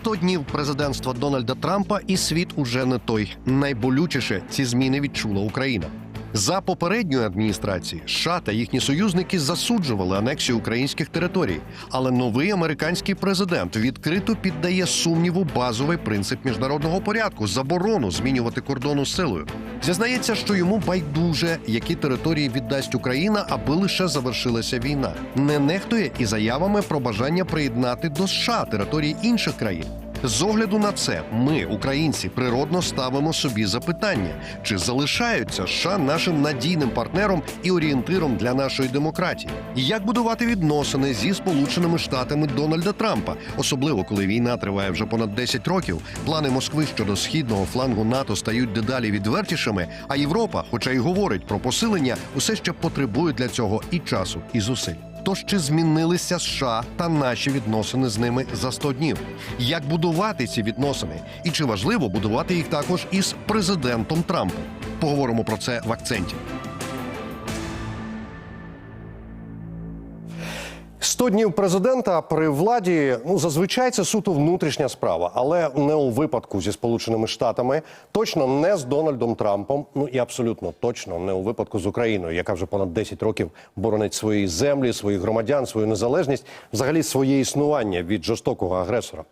100 днів президентства Дональда Трампа, і світ уже не той. Найболючіше ці зміни відчула Україна. За попередньої адміністрації США та їхні союзники засуджували анексію українських територій, але новий американський президент відкрито піддає сумніву базовий принцип міжнародного порядку заборону змінювати кордону силою. Зізнається, що йому байдуже, які території віддасть Україна, аби лише завершилася війна. Не нехтує і заявами про бажання приєднати до США території інших країн. З огляду на це, ми, українці, природно ставимо собі запитання, чи залишаються США нашим надійним партнером і орієнтиром для нашої демократії, і як будувати відносини зі Сполученими Штатами Дональда Трампа, особливо коли війна триває вже понад 10 років. Плани Москви щодо східного флангу НАТО стають дедалі відвертішими. А Європа, хоча й говорить про посилення, усе ще потребує для цього і часу, і зусиль. Тож чи змінилися США та наші відносини з ними за 100 днів? Як будувати ці відносини? І чи важливо будувати їх також із президентом Трампом? Поговоримо про це в акценті. 100 днів президента при владі ну зазвичай це суто внутрішня справа, але не у випадку зі Сполученими Штатами, точно не з Дональдом Трампом. Ну і абсолютно точно не у випадку з Україною, яка вже понад 10 років боронить свої землі, своїх громадян, свою незалежність, взагалі своє існування від жорстокого агресора.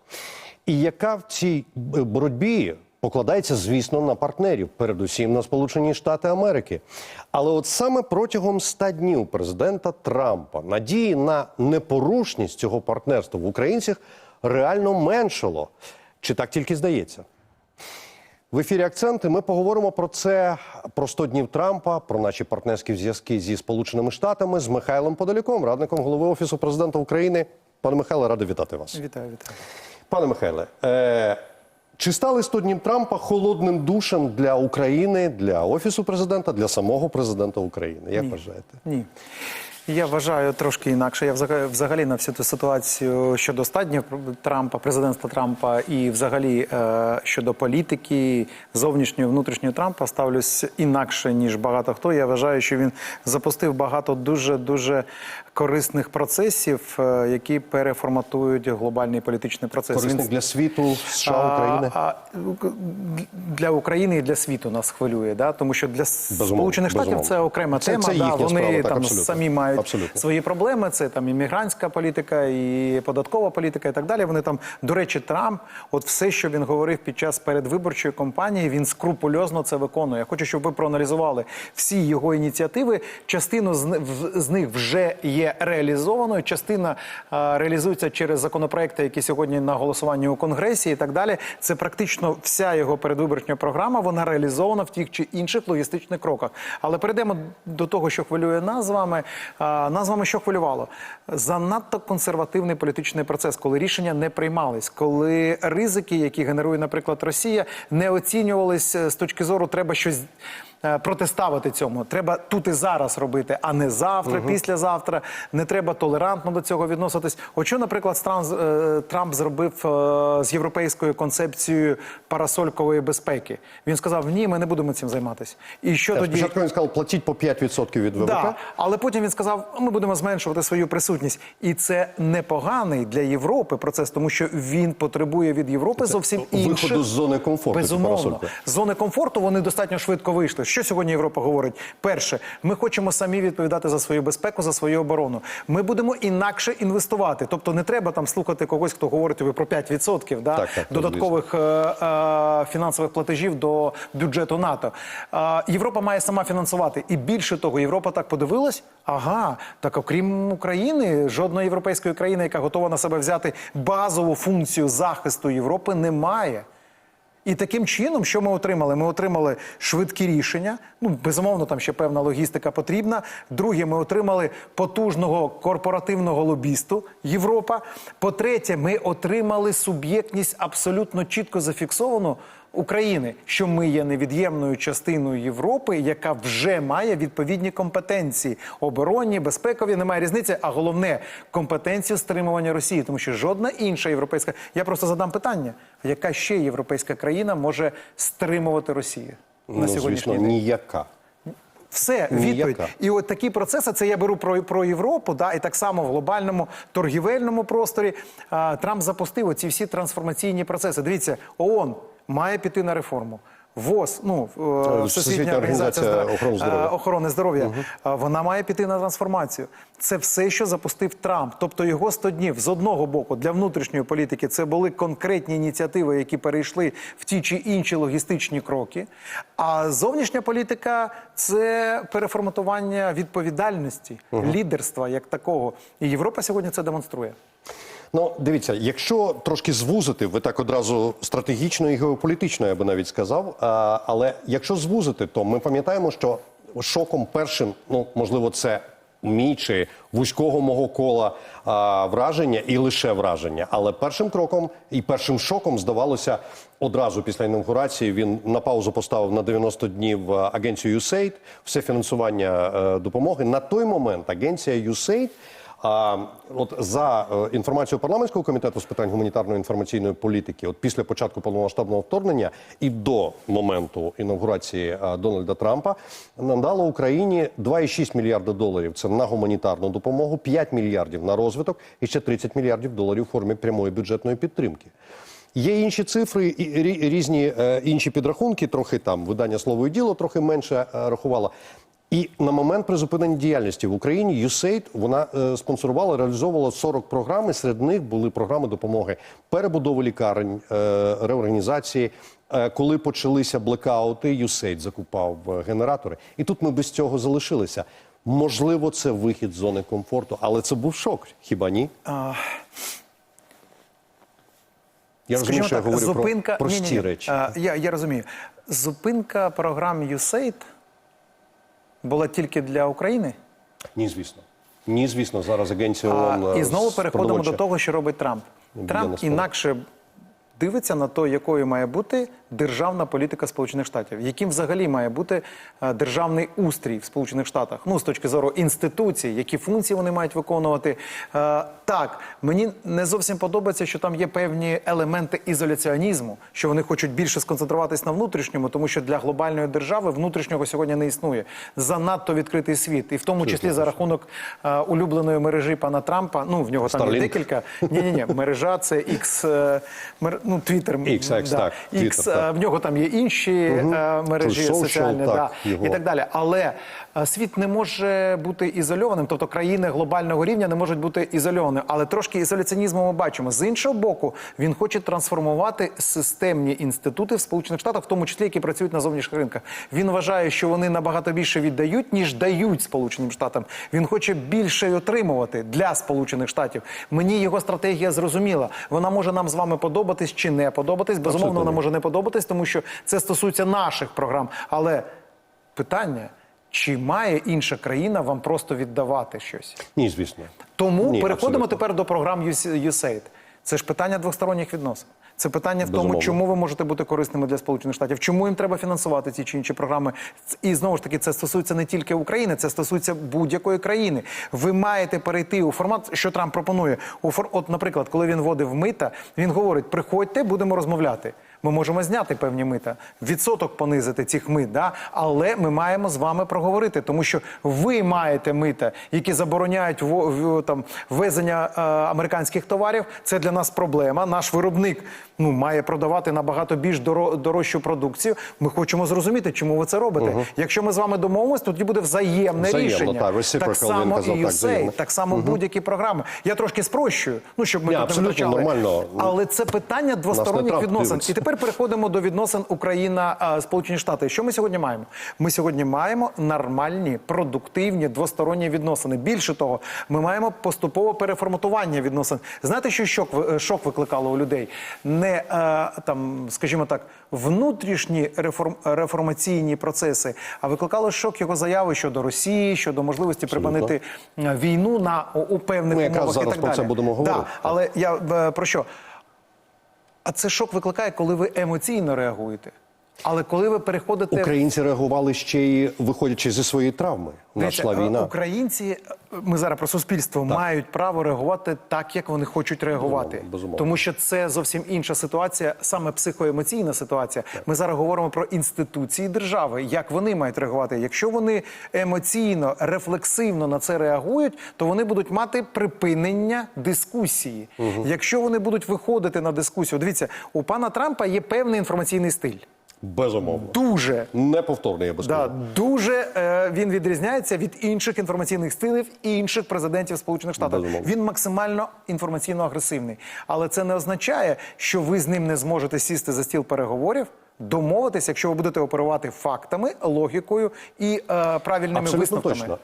І яка в цій боротьбі покладається, звісно, на партнерів, передусім на Сполучені Штати Америки. Але от саме протягом 100 днів президента Трампа надії на непорушність цього партнерства в українцях реально меншало. Чи так тільки здається? В ефірі акценти ми поговоримо про це про 100 днів Трампа, про наші партнерські зв'язки зі Сполученими Штатами з Михайлом Подоляком, радником голови офісу президента України. Пане Михайле, радий вітати вас. Вітаю, вітаю. Пане Михайле, е, чи стали 100 днів Трампа холодним душем для України, для офісу президента, для самого президента України? Як Ні. вважаєте? Ні. Я вважаю трошки інакше. Я взага- взагалі на всю цю ситуацію щодо стаднів Трампа, президентства Трампа і взагалі е, щодо політики зовнішньої внутрішньої Трампа ставлюсь інакше ніж багато хто. Я вважаю, що він запустив багато дуже дуже корисних процесів, е, які переформатують глобальний політичний процес. Корисник Він- для світу, США, України? А, а, для України і для світу нас хвилює, да? тому що для Сполучених Штатів безумовно. це окрема Це- тема. це да? Вони справа, так, там абсолютно. самі мають Абсолютно. свої проблеми. Це там іммігрантська політика, і податкова політика, і так далі. Вони там, до речі, Трамп, от все, що він говорив під час передвиборчої кампанії, він скрупульозно це виконує. Я хочу, щоб ви проаналізували всі його ініціативи. Частину з, з них вже є реалізованою. Частина реалізується через законопроекти, які сьогодні на голосуванні у конгресі, і так далі. Це практично вся його передвиборча програма. Вона реалізована в тих чи інших логістичних кроках. Але перейдемо до того, що хвилює нас з вами. А, Нас з вами що хвилювало? Занадто консервативний політичний процес, коли рішення не приймались, коли ризики, які генерує, наприклад, Росія, не оцінювались е, з точки зору, треба щось. Е, Протиставити цьому треба тут і зараз робити, а не завтра, післязавтра. Не треба толерантно до цього відноситись. От що, наприклад, Трамп, е, Трамп зробив е, з європейською концепцією парасолькової безпеки. Він сказав: ні, ми не будемо цим займатися. І що Так, тоді Спочатку він сказав, платіть по 5% від ВВП. Да, але потім він сказав, ми будемо зменшувати свою присутність, і це непоганий для Європи процес, тому що він потребує від Європи зовсім інших... виходу з зони комфорту, Безумовно, з зони комфорту вони достатньо швидко вийшли. Що сьогодні Європа говорить? Перше, ми хочемо самі відповідати за свою безпеку, за свою оборону. Ми будемо інакше інвестувати. Тобто не треба там слухати когось, хто говорить ви про 5% да, Так, так, додаткових е, е, фінансових платежів до бюджету НАТО. Е, Європа має сама фінансувати. І більше того, Європа так подивилась. Ага, так окрім України, жодної європейської країни, яка готова на себе взяти базову функцію захисту Європи, немає. І таким чином, що ми отримали? Ми отримали швидкі рішення. Ну, безумовно, там ще певна логістика потрібна. Друге, ми отримали потужного корпоративного лобісту Європа. По-третє, ми отримали суб'єктність абсолютно чітко зафіксовану України, що ми є невід'ємною частиною Європи, яка вже має відповідні компетенції оборонні, безпекові, немає різниці. А головне компетенцію стримування Росії, тому що жодна інша європейська. Я просто задам питання: яка ще європейська країна може стримувати Росію на Ну, сьогоднішній звісно, день? ніяка. Все, Ніяка. відповідь. І от такі процеси, це я беру про, про Європу, да, і так само в глобальному торгівельному просторі а, Трамп запустив оці всі трансформаційні процеси. Дивіться, ООН має піти на реформу. ВОЗ, ну е, Всесвітня Всесвітня організація організація охорони здоров'я. е, охорони здоров'я, а, вона має піти на трансформацію. Це все, що запустив Трамп. Тобто його 100 днів з одного боку для внутрішньої політики це були конкретні ініціативи, які перейшли в ті чи інші логістичні кроки. А зовнішня політика це переформатування відповідальності, лідерства як такого. І Європа сьогодні це демонструє. Ну, дивіться, якщо трошки звузити, ви так одразу стратегічно і геополітично, я би навіть сказав. А, але якщо звузити, то ми пам'ятаємо, що шоком першим, ну можливо, це мій чи вузького мого кола а, враження і лише враження. Але першим кроком і першим шоком здавалося одразу після інаугурації. Він на паузу поставив на 90 днів агенцію USAID, все фінансування е, допомоги. На той момент агенція USAID а от за е, інформацією парламентського комітету з питань гуманітарної інформаційної політики, от після початку повномасштабного вторгнення і до моменту інаугурації е, Дональда Трампа надало Україні 2,6 мільярда доларів. Це на гуманітарну допомогу, 5 мільярдів на розвиток і ще 30 мільярдів доларів у формі прямої бюджетної підтримки. Є інші цифри, різні е, інші підрахунки. Трохи там видання слово і діло трохи менше рахувало. І на момент призупинення діяльності в Україні USAID, вона е, спонсорувала, реалізовувала 40 програм. і Серед них були програми допомоги перебудови лікарень, е, реорганізації. Е, коли почалися блекаути, USAID закупав е, генератори. І тут ми без цього залишилися. Можливо, це вихід з зони комфорту, але це був шок. Хіба ні? Я розумію, що я говорю зупинка про прості Ні-ні-ні. речі. А, я, я розумію. Зупинка програм USAID була тільки для України. Ні, звісно. Ні, звісно, зараз агенція А, ООН і знову переходимо продовольча- до того, що робить Трамп. Трамп інакше дивиться на те, якою має бути державна політика Сполучених Штатів, яким взагалі має бути е, державний устрій в Сполучених Штатах. Ну з точки зору інституцій, які функції вони мають виконувати. Е, так, мені не зовсім подобається, що там є певні елементи ізоляціонізму, що вони хочуть більше сконцентруватись на внутрішньому, тому що для глобальної держави внутрішнього сьогодні не існує. Занадто відкритий світ, і в тому числі за рахунок е, улюбленої мережі пана Трампа. Ну в нього там є декілька. Ні, ні, ні, мережа це X, мер, ну Twitter. X, так, X, Twitter, е, в нього там є інші угу. мережі Social, соціальні, так, да, і так далі. Але світ не може бути ізольованим, тобто країни глобального рівня не можуть бути ізольованими. Але трошки ізоляціонізму ми бачимо. З іншого боку, він хоче трансформувати системні інститути в Сполучених Штатах, в тому числі які працюють на зовнішніх ринках. Він вважає, що вони набагато більше віддають, ніж дають Сполученим Штатам. Він хоче більше отримувати для Сполучених Штатів. Мені його стратегія зрозуміла. Вона може нам з вами подобатись чи не подобатись. Безумовно, вона може не подобатись, тому що це стосується наших програм. Але питання. Чи має інша країна вам просто віддавати щось? Ні, звісно. Тому Ні, переходимо абсолютно. тепер до програм US- USAID. Це ж питання двосторонніх відносин. Це питання в тому, чому ви можете бути корисними для Сполучених Штатів, чому їм треба фінансувати ці чи інші програми. І знову ж таки, це стосується не тільки України, це стосується будь-якої країни. Ви маєте перейти у формат, що Трамп пропонує. У фор... От, наприклад, коли він вводив мита, він говорить: приходьте, будемо розмовляти. Ми можемо зняти певні мита, відсоток понизити цих мит, да? але ми маємо з вами проговорити, тому що ви маєте мита, які забороняють во- в- там, ввезення е, американських товарів. Це для нас проблема. Наш виробник ну, має продавати набагато більш доро- дорожчу продукцію. Ми хочемо зрозуміти, чому ви це робите. Якщо ми з вами домовимося, тоді буде взаємне Взаємно, рішення. так, reciprocal, так само казав, і так, USAID, взаємно. так само будь-які програми. Я трошки спрощую, ну щоб ми Ні, тут не втрачали. нормально. Але це питання двосторонніх відносин. дивиться. І тепер переходимо до відносин Україна а, Сполучені Штати. Що ми сьогодні маємо? Ми сьогодні маємо нормальні, продуктивні двосторонні відносини. Більше того, ми маємо поступове переформатування відносин. Знаєте, що шок, ви- шок викликало у людей? Не е, там, скажімо так, внутрішні реформ, реформаційні процеси, а викликало шок його заяви щодо Росії, щодо можливості припинити е, війну на у, певних Ми якраз умовах і зараз так про далі. це будемо Да, але я е, про що? А це шок викликає, коли ви емоційно реагуєте. Але коли ви переходите Українці реагували ще й виходячи зі своєї травми. Дивіться, Нашла е, війна. Українці, е, ми зараз про суспільство, мають право реагувати так, як вони хочуть реагувати. Безумовно, безумовно. Тому що це зовсім інша ситуація, саме психоемоційна ситуація. Ми зараз говоримо про інституції держави, як вони мають реагувати. Якщо вони емоційно, рефлексивно на це реагують, то вони будуть мати припинення дискусії. Якщо вони будуть виходити на дискусію, дивіться, у пана Трампа є певний інформаційний стиль. Безумовно. Дуже Неповторний, я би Да, дуже е, він відрізняється від інших інформаційних стилів інших президентів Сполучених Штатів. Безумовно. Він максимально інформаційно агресивний. Але це не означає, що ви з ним не зможете сісти за стіл переговорів. Домовитися, якщо ви будете оперувати фактами, логікою і е, правильними Абсолютно висновками. точно.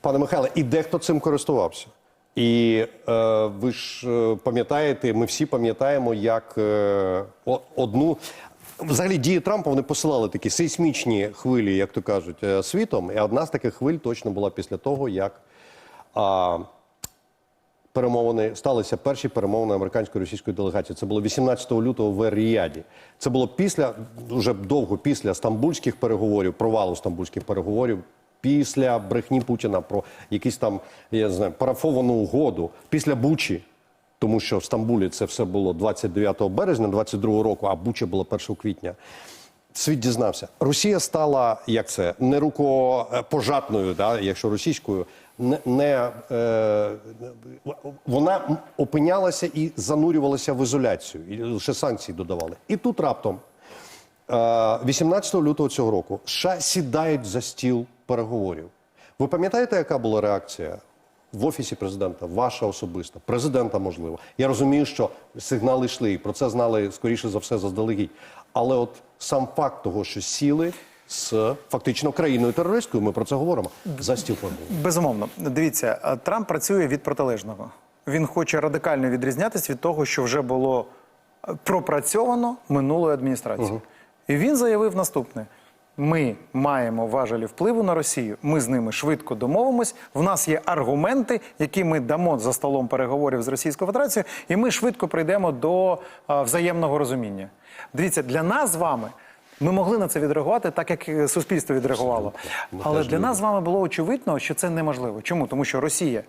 Пане Михайле, і дехто цим користувався. І е, ви ж е, пам'ятаєте, ми всі пам'ятаємо, як е, одну. Взагалі дії Трампа вони посилали такі сейсмічні хвилі, як то кажуть, е, світом. І одна з таких хвиль точно була після того, як а, перемовини сталися перші перемовини американської російської делегації. Це було 18 лютого в Ріаді. Це було після вже довго після стамбульських переговорів, провалу стамбульських переговорів. Після брехні Путіна про якісь там я не знаю парафовану угоду після Бучі, тому що в Стамбулі це все було 29 березня 22 року, а Буча була 1 квітня. Світ дізнався. Росія стала як це не рукопожатною, да, якщо російською, не, не е, вона опинялася і занурювалася в ізоляцію, і лише санкції додавали. І тут раптом, е, 18 лютого цього року, США сідають за стіл переговорів. Ви пам'ятаєте, яка була реакція в офісі президента, ваша особиста, президента, можливо? Я розумію, що сигнали йшли, і про це знали скоріше за все заздалегідь. Але от сам факт того, що сіли з фактично країною терористкою, ми про це говоримо за стіл. Безумовно, дивіться, е, Трамп працює від протилежного. Він хоче радикально відрізнятися від того, що вже було е, пропрацьовано минулою адміністрацією. І він заявив наступне: ми маємо важелі впливу на Росію. Ми з ними швидко домовимось. В нас є аргументи, які ми дамо за столом переговорів з Російською Федерацією, і ми швидко прийдемо до е, взаємного розуміння. Дивіться, для нас з вами. Ми могли на це відреагувати так, як е, суспільство відреагувало. Але для нас з вами було очевидно, що це неможливо. Чому? Тому що Росія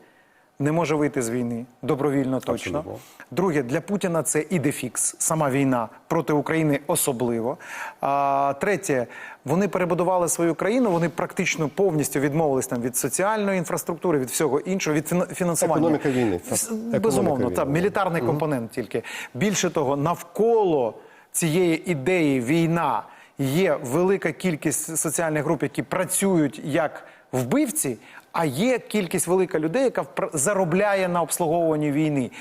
не може вийти з війни добровільно точно. Абсолютно. Друге, для Путіна це ідефікс, сама війна проти України особливо. А, третє, вони перебудували свою країну, вони практично повністю відмовились там від соціальної інфраструктури, від всього іншого, від фіна- фінансування. Економіка війни, Економіка Безумовно, війни, так, да. мілітарний компонент тільки. Більше того, навколо цієї ідеї війна є велика кількість соціальних груп, які працюють як вбивці, а є кількість велика людей, яка заробляє на обслуговуванні війни.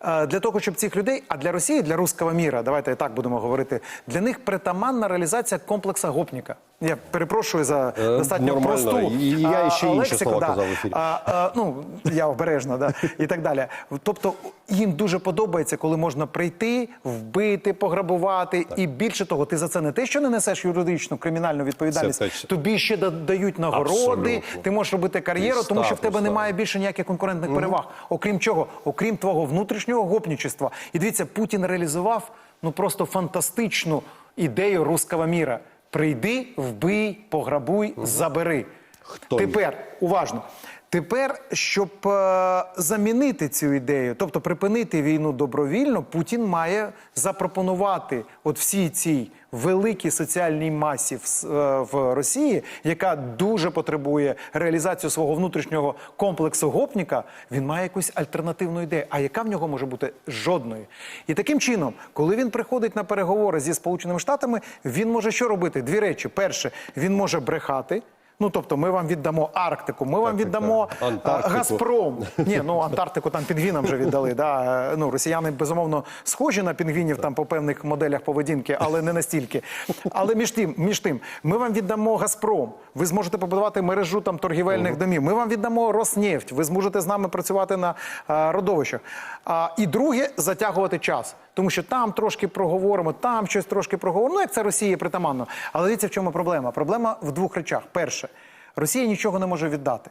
Е, Для того, щоб цих людей, а для Росії, для руського міра, давайте і так будемо говорити, для них притаманна реалізація комплекса гопніка. Я перепрошую за Е, достатньо нормально. просту І я а, інші лексику, слова да. казав в ефірі. А, а, ну, я обережно, да, і так далі. Тобто їм дуже подобається, коли можна прийти, вбити, пограбувати. І більше того, ти за це не те, що не несеш юридичну кримінальну відповідальність, Це тобі ще да- дають нагороди, Абсолютно. ти можеш робити кар'єру, тому що в тебе статус, немає більше ніяких конкурентних переваг. Окрім чого, окрім твого внутрішнього гопнічества. І дивіться, Путін реалізував ну просто фантастичну ідею руського міра. Прийди, вбий, пограбуй, забери. Хто Тепер уважно. Тепер, щоб е, замінити цю ідею, тобто припинити війну добровільно, Путін має запропонувати от всій цій великій соціальній масі в, е, в Росії, яка дуже потребує реалізацію свого внутрішнього комплексу гопніка, він має якусь альтернативну ідею. А яка в нього може бути жодної? І таким чином, коли він приходить на переговори зі Сполученими Штатами, він може що робити? Дві речі: перше, він може брехати. Ну, тобто, ми вам віддамо Арктику, ми вам віддамо а, Антарктику. Газпром. Ні, ну Антарктику там пінгвінам вже віддали. Да. Е, Ну, росіяни безумовно схожі на пінгвінів там по певних моделях поведінки, але не настільки. Але між тим, між тим, ми вам віддамо Газпром. Ви зможете побудувати мережу там торгівельних домів. Ми вам віддамо Роснефть. Ви зможете з нами працювати на а, родовищах. А, і друге затягувати час. Тому що там трошки проговоримо, там щось трошки проговоримо. Ну, як це Росії притаманно. Але дивіться, в чому проблема? Проблема в двох речах. Перше, Росія нічого не може віддати.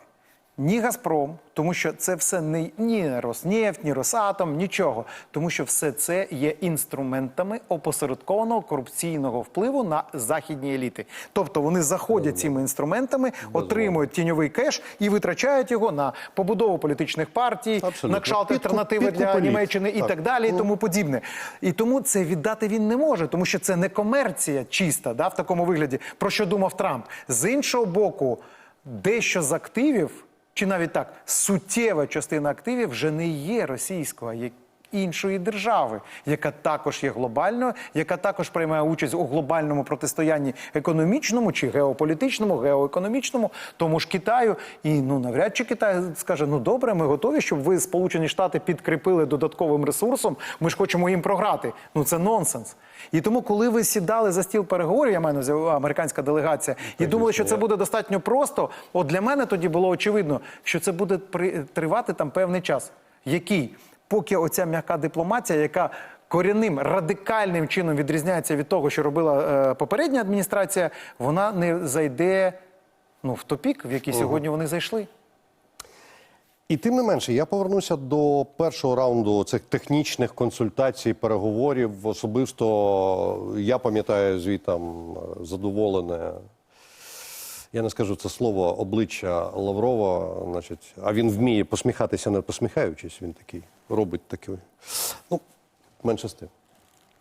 Ні Газпром, тому що це все не ні Роснефть, ні Росатом, нічого. Тому що все це є інструментами опосередкованого корупційного впливу на західні еліти. Тобто вони заходять цими інструментами, отримують тіньовий кеш і витрачають його на побудову політичних партій, Абсолютно. на кшалт альтернативи для підкуп еліт. Німеччини і Так. так далі, і тому подібне. І тому це віддати він не може, тому що це не комерція чиста, да, в такому вигляді, про що думав Трамп. З іншого боку, дещо з активів, чи навіть так, суттєва частина активів вже не є російською, а є іншої держави, яка також є глобальною, яка також приймає участь у глобальному протистоянні економічному чи геополітичному, геоекономічному, тому ж Китаю. І ну навряд чи Китай скаже: ну добре, ми готові, щоб ви Сполучені Штати підкріпили додатковим ресурсом. Ми ж хочемо їм програти. Ну це нонсенс. І тому, коли ви сідали за стіл переговорів, я маю на увазі американська делегація, і думали, що це буде достатньо просто. От для мене тоді було очевидно, що це буде при- тривати там певний час. Який? Поки оця м'яка дипломатія, яка корінним радикальним чином відрізняється від того, що робила е, попередня адміністрація, вона не зайде ну, в топік, в який сьогодні вони зайшли. І тим не менше, я повернуся до першого раунду цих технічних консультацій, переговорів. Особисто я пам'ятаю звітам е, задоволене. Я не скажу це слово обличчя Лаврова, значить, а він вміє посміхатися, не посміхаючись. Він такий робить таке. Ну, менше з тим.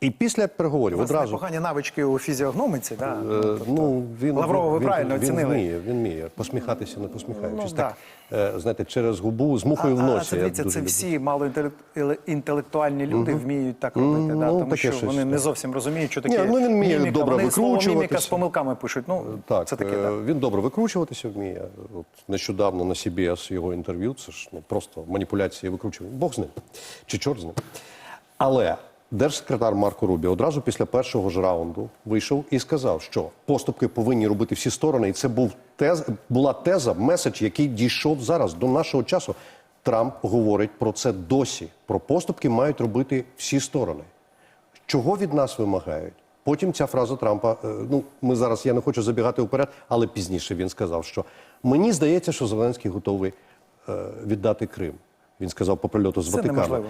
І після переговорів вас одразу. непогані навички у фізіогномиці, да? Е, Ну, він, Лаврова ви він, правильно він, оцінили. вміє, він вміє посміхатися, не посміхаючись. Ну, так, е, знаєте, через губу з мухою в А, це, дивіться, це всі малоінтелектуальні люди вміють так робити. да? ну, Тому таке що щось, вони не зовсім розуміють, що таке Ні, ну, він вміє міміка. добре вони слово міміка з помилками пишуть. Ну, Так, це таке, е, да. він добре викручуватися вміє. От нещодавно на CBS його інтерв'ю, це ж ну, просто маніпуляції викручування. Бог з ним. Чи чорт з ним. Але держсекретар Марко Рубі одразу після першого ж раунду вийшов і сказав, що поступки повинні робити всі сторони. І це був тез, була теза, меседж, який дійшов зараз до нашого часу. Трамп говорить про це досі. Про поступки мають робити всі сторони. Чого від нас вимагають? Потім ця фраза Трампа. е, Ну, ми зараз я не хочу забігати вперед, але пізніше він сказав, що мені здається, що Зеленський готовий е, віддати Крим. Він сказав по прильоту з Ватикану.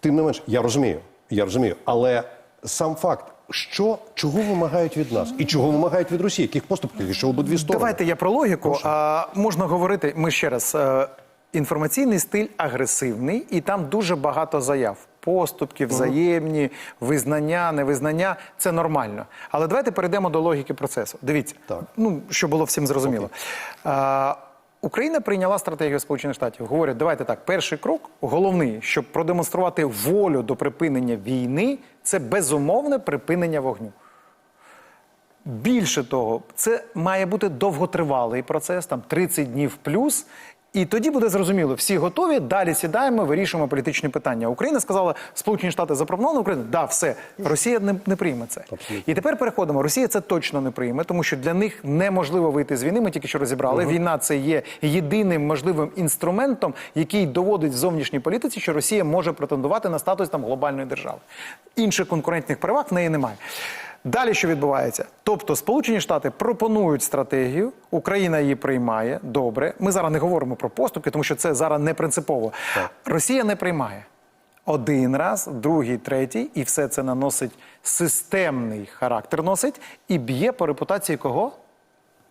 Тим не менш, я розумію, я розумію, але сам факт, що чого вимагають від нас, і чого вимагають від Росії, яких поступків, що обидві сторони. Давайте я про логіку. А, можна говорити, ми ще раз. е, Інформаційний стиль агресивний, і там дуже багато заяв. Поступки, взаємні, визнання, невизнання це нормально. Але давайте перейдемо до логіки процесу. Дивіться, Так. ну щоб було всім зрозуміло. А, Україна прийняла стратегію Сполучених Штатів. Говорять, давайте так. Перший крок, головний, щоб продемонструвати волю до припинення війни, це безумовне припинення вогню. Більше того, це має бути довготривалий процес, там 30 днів плюс. І тоді буде зрозуміло, всі готові. Далі сідаємо, вирішуємо політичні питання. Україна сказала, Сполучені Штати запропонували Україну. Да, все, Росія не, не прийме це. І тепер переходимо. Росія це точно не прийме, тому що для них неможливо вийти з війни. Ми тільки що розібрали. Війна це є єдиним можливим інструментом, який доводить в зовнішній політиці, що Росія може претендувати на статус там глобальної держави. Інших конкурентних переваг в неї немає. Далі що відбувається? Тобто Сполучені Штати пропонують стратегію, Україна її приймає. Добре. Ми зараз не говоримо про поступки, тому що це зараз не принципово. Росія не приймає. Один раз, другий, третій, і все це наносить системний характер носить і б'є по репутації кого?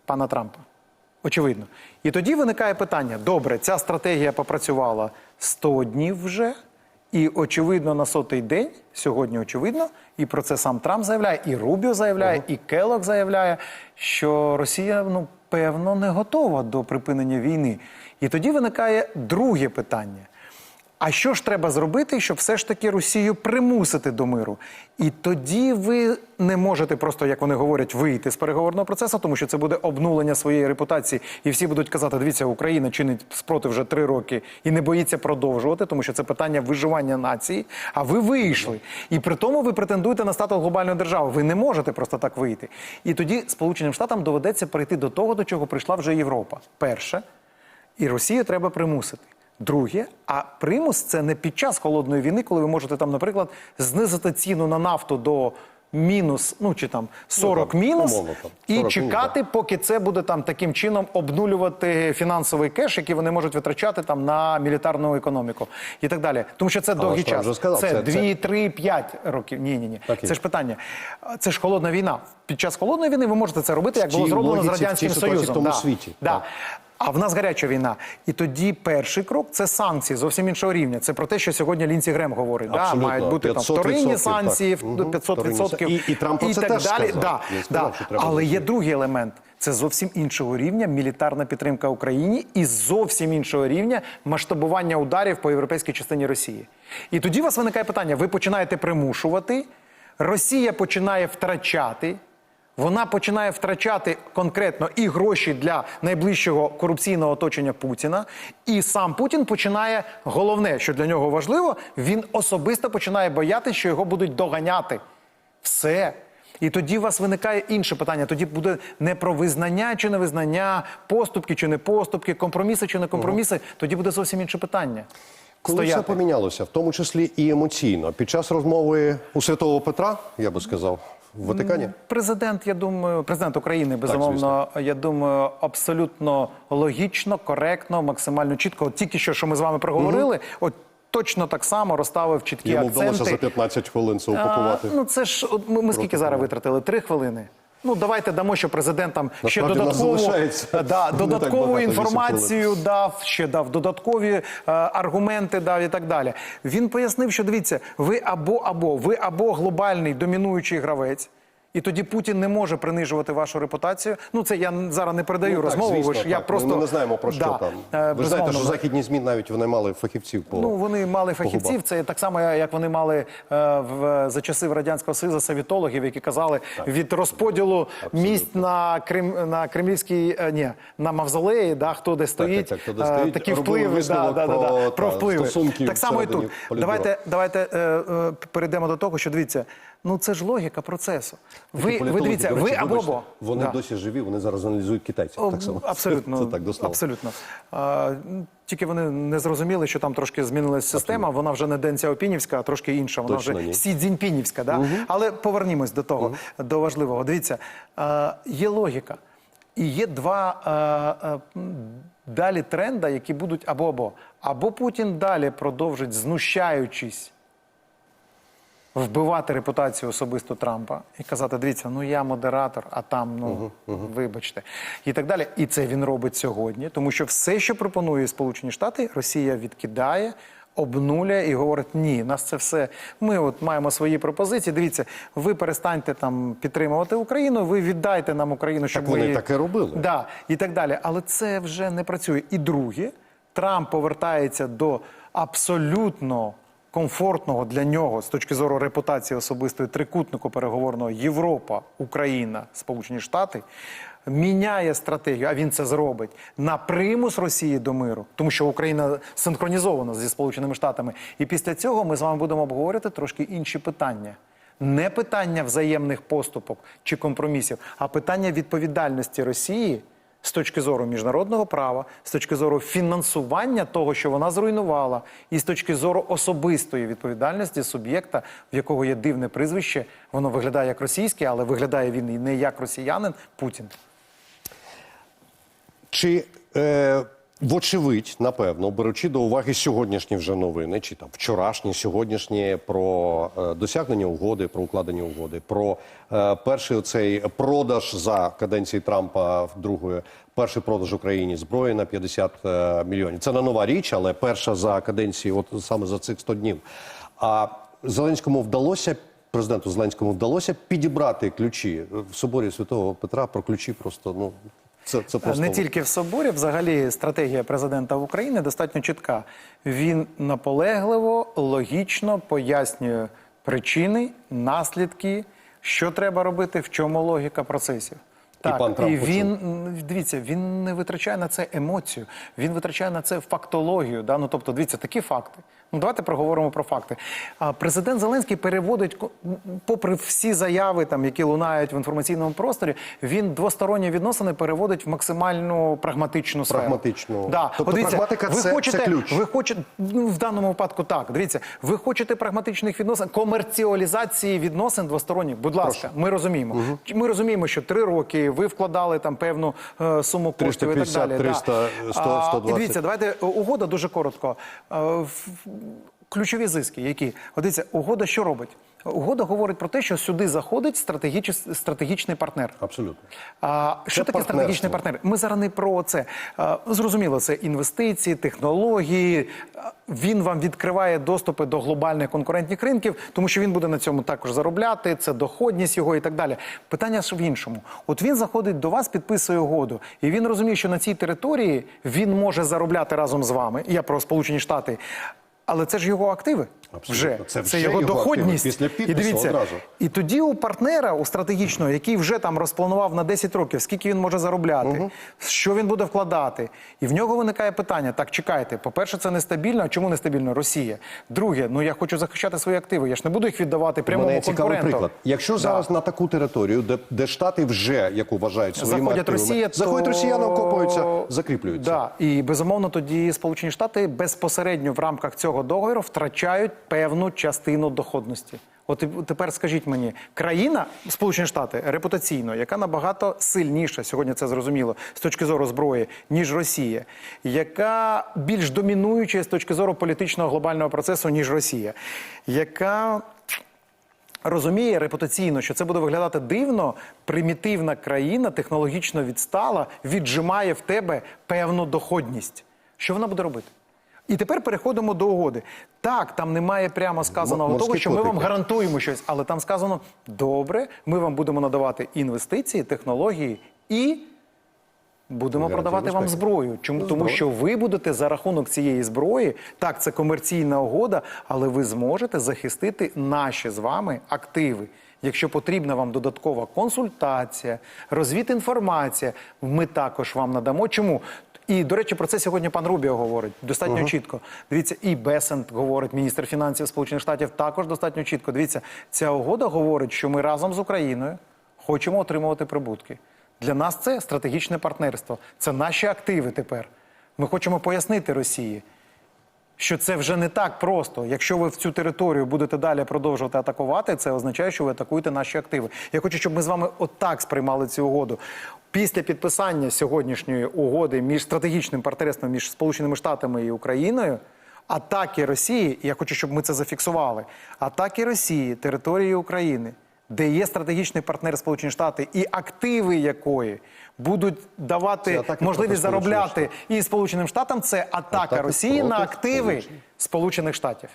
Пана Трампа. Очевидно. І тоді виникає питання: добре, ця стратегія попрацювала 100 днів вже, і очевидно, на сотий день, сьогодні очевидно, і про це сам Трамп заявляє, і Рубіо заявляє, і Келок заявляє, що Росія, ну, певно, не готова до припинення війни. І тоді виникає друге питання. А що ж треба зробити, щоб все ж таки Росію примусити до миру? І тоді ви не можете просто, як вони говорять, вийти з переговорного процесу, тому що це буде обнулення своєї репутації, і всі будуть казати: дивіться, Україна чинить спротив вже три роки і не боїться продовжувати, тому що це питання виживання нації. А ви вийшли, і при тому ви претендуєте на статус глобальної держави. Ви не можете просто так вийти. І тоді Сполученим Штатам доведеться прийти до того, до чого прийшла вже Європа. Перше, і Росію треба примусити. Друге, а примус це не під час холодної війни, коли ви можете там, наприклад, знизити ціну на нафту до мінус, ну чи там 40 там, мінус, умовно, там, і 40 мінус, чекати, поки це буде там таким чином обнулювати фінансовий кеш, який вони можуть витрачати там на мілітарну економіку і так далі. Тому що це довгий час. сказав, це це- 2, 3, 5 років. Ні, ні, ні. Так Це ж питання. Це ж холодна війна. Під час холодної війни ви можете це робити, як В було зроблено з в радянським ситуації, союзом. в тому да. світі. Да. Так. А в нас гаряча війна. І тоді перший крок це санкції зовсім іншого рівня. Це про те, що сьогодні Лінці Грем говорить. Да, мають бути там вторинні санкції, Мгм. 500%. І- і Трамп це так теж далі. сказав. Да, сказав, да. треба Але є другий елемент. Це зовсім іншого рівня мілітарна підтримка Україні і зовсім іншого рівня масштабування ударів по європейській частині Росії. І тоді у вас виникає питання: ви починаєте примушувати, Росія починає втрачати. Вона починає втрачати конкретно і гроші для найближчого корупційного оточення Путіна, і сам Путін починає головне, що для нього важливо, він особисто починає боятися, що його будуть доганяти. Все. І тоді у вас виникає інше питання. Тоді буде не про визнання чи не визнання, поступки чи не поступки, компроміси чи не компроміси. Тоді буде зовсім інше питання. Коли все помінялося, в тому числі і емоційно, під час розмови у Святого Петра, я би сказав, в Ватикані. Президент, я думаю, президент України, безумовно, я думаю, абсолютно логічно, коректно, максимально чітко. От тільки що, що ми з вами проговорили, от точно так само розставив чіткі Йому акценти. вдалося за 15 хвилин це упакувати. А, ну це ж ми, ми скільки зараз витратили? Три хвилини. Ну давайте дамо, що президент там ще Насправді, нас додаткову, да, додаткову інформацію дав, ще дав додаткові е, аргументи дав і так далі. Він пояснив, що дивіться, ви або або ви або глобальний домінуючий гравець. І тоді Путін не може принижувати вашу репутацію. Ну це я зараз не передаю Ну, так, розмову. звісно, ви ж я просто Ми не знаємо про що Да, там. е, Ви ж знаєте, що західні змі навіть вони мали фахівців по Ну, вони мали фахівців. Це так само, як вони мали е, в за часів радянського союзу совітологів, які казали від розподілу місць на Крим на кремлівській е, ні на мавзолеї, да хто де стоїть, так, хто де е, стоїть, такі впливи. Да, висновок да, да, про, да, та, впливи. Так само і тут. політбюро. Давайте, давайте е, е, перейдемо до того, що дивіться. Ну це ж логіка процесу. Ви, ви дивіться, ви або або Вони Да. досі живі, вони зараз аналізують китайців. О, так само. Абсолютно, Це так до слова. абсолютно. А, тільки вони не зрозуміли, що там трошки змінилася система. Вона вже не Ден Сяопінівська, а трошки інша. Вона Точно вже ні. Сі Цзіньпінівська. Да? Але повернімось до того, до важливого. Дивіться, а, є логіка. І є два а, а, далі тренда, які будуть або або. Або Путін далі продовжить, знущаючись вбивати репутацію особисто Трампа і казати: дивіться, ну я модератор, а там ну вибачте, і так далі. І це він робить сьогодні, тому що все, що пропонує Сполучені Штати, Росія відкидає. Обнуляє і говорить, ні, нас це все. Ми от маємо свої пропозиції. Дивіться, ви перестаньте там підтримувати Україну, ви віддайте нам Україну, щоб Так вони ми... так і робили. Да, і так далі. Але це вже не працює. І друге, Трамп повертається до абсолютно комфортного для нього з точки зору репутації особистої трикутнику переговорного Європа, Україна, Сполучені Штати. Міняє стратегію, а він це зробить на примус Росії до миру, тому що Україна синхронізована зі Сполученими Штатами. І після цього ми з вами будемо обговорювати трошки інші питання. Не питання взаємних поступок чи компромісів, а питання відповідальності Росії з точки зору міжнародного права, з точки зору фінансування того, що вона зруйнувала, і з точки зору особистої відповідальності суб'єкта, в якого є дивне прізвище, воно виглядає як російське, але виглядає він і не як росіянин Путін. Чи е, вочевидь, напевно, беручи до уваги сьогоднішні вже новини, чи там вчорашні, сьогоднішні про е, досягнення угоди, про укладення угоди, про е, перший оцей продаж за каденції Трампа другої, перший продаж Україні зброї на 50 е, мільйонів. Це не нова річ, але перша за каденції, от саме за цих 100 днів. А Зеленському вдалося. Президенту Зеленському вдалося підібрати ключі в соборі Святого Петра про ключі. Просто ну це, це просто Не тільки в соборі, взагалі стратегія президента України достатньо чітка. Він наполегливо, логічно пояснює причини, наслідки, що треба робити, в чому логіка процесів. Так, пан Трамп і він дивіться, він не витрачає на це емоцію, він витрачає на це фактологію. Да? Ну, тобто, дивіться, такі факти. Ну, давайте проговоримо про факти. Президент Зеленський переводить, попри всі заяви, там, які лунають в інформаційному просторі, він двосторонні відносини переводить в максимальну прагматичну сферу. Прагматичну. Да. Тобто дивіться, прагматика ви це- хочете, це ключ. Ви хочете, ну, в даному випадку так. Дивіться, ви хочете прагматичних відносин, комерціалізації відносин двосторонніх. Будь ласка, ми розуміємо. Ми розуміємо, що три роки ви вкладали там певну е, суму коштів і так далі. 300, 100, А, 120. І дивіться, давайте е, угода дуже коротко. Ключові зиски, які От дивіться, угода що робить? Угода говорить про те, що сюди заходить стратегіч- стратегічний партнер. Абсолютно. А, що таке стратегічний партнер? Ми зараз не про це. А, зрозуміло, це інвестиції, технології. Він вам відкриває доступи до глобальних конкурентних ринків, тому що він буде на цьому також заробляти. Це доходність його і так далі. Питання ж в іншому. От він заходить до вас, підписує угоду, і він розуміє, що на цій території він може заробляти разом з вами. Я про Сполучені Штати. Але це ж його активи. Абсолютно. Вже Це вже його його доходність. Після і дивіться, одразу. і тоді у партнера, у стратегічного, який вже там розпланував на 10 років, скільки він може заробляти, що він буде вкладати. І в нього виникає питання: так, чекайте, по-перше, це нестабільно. А чому нестабільно? Росія. Друге, ну я хочу захищати свої активи. Я ж не буду їх віддавати прямому Мене цікавий приклад. Якщо зараз на таку територію, де, де штати вже яку вважають своїми Заходять активами, Росія, заходять то... росіяни, окопуються, закріплюються. Да. І безумовно тоді Сполучені Штати безпосередньо в рамках цього договору втрачають певну частину доходності. От тепер скажіть мені, країна Сполучені Штати репутаційно, яка набагато сильніша, сьогодні це зрозуміло, з точки зору зброї, ніж Росія, яка більш домінуюча з точки зору політичного глобального процесу, ніж Росія, яка розуміє репутаційно, що це буде виглядати дивно. Примітивна країна, технологічно відстала, віджимає в тебе певну доходність. Що вона буде робити? І тепер переходимо до угоди. Так, там немає прямо сказаного того, що ми вам гарантуємо щось, але там сказано: добре, ми вам будемо надавати інвестиції, технології і будемо продавати вам зброю. Чому тому, що ви будете за рахунок цієї зброї, так це комерційна угода, але ви зможете захистити наші з вами активи. Якщо потрібна вам додаткова консультація, розвід інформація, ми також вам надамо. Чому? І до речі, про це сьогодні пан Рубіо говорить достатньо чітко. Дивіться, і Бесент говорить, міністр фінансів Сполучених Штатів також достатньо чітко. Дивіться, ця угода говорить, що ми разом з Україною хочемо отримувати прибутки. Для нас це стратегічне партнерство. Це наші активи тепер. Ми хочемо пояснити Росії, що це вже не так просто. Якщо ви в цю територію будете далі продовжувати атакувати, це означає, що ви атакуєте наші активи. Я хочу, щоб ми з вами отак сприймали цю угоду. Після підписання сьогоднішньої угоди між стратегічним партнерством між Сполученими Штатами і Україною. Атаки Росії, я хочу, щоб ми це зафіксували. Атаки Росії, території України, де є стратегічний партнер Сполучені Штати, і активи якої будуть давати можливість заробляти і Сполученим Штатам. Це атака Атаки Росії на активи Сполучених. Штатів.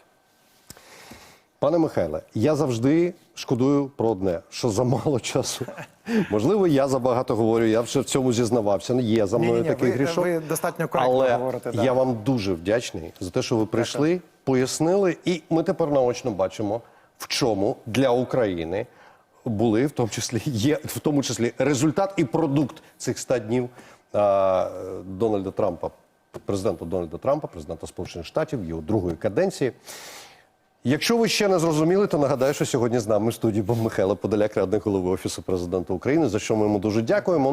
Пане Михайле, я завжди шкодую про одне, що замало часу. Можливо, я забагато говорю, я вже в цьому зізнавався. Не є за мною Ні-ні-ні, такий ви- грішок. ви достатньо коректно Але говорите, да. я вам дуже вдячний за те, що ви прийшли, пояснили, і ми тепер наочно бачимо, в чому для України були, в тому числі, є в тому числі результат і продукт цих 100 днів а, Дональда Трампа, президента Дональда Трампа, президента Сполучених Штатів, його другої каденції. Якщо ви ще не зрозуміли, то нагадаю, що сьогодні з нами в студії був Михайло Подоляк, радник голови Офісу президента України, за що ми йому дуже дякуємо.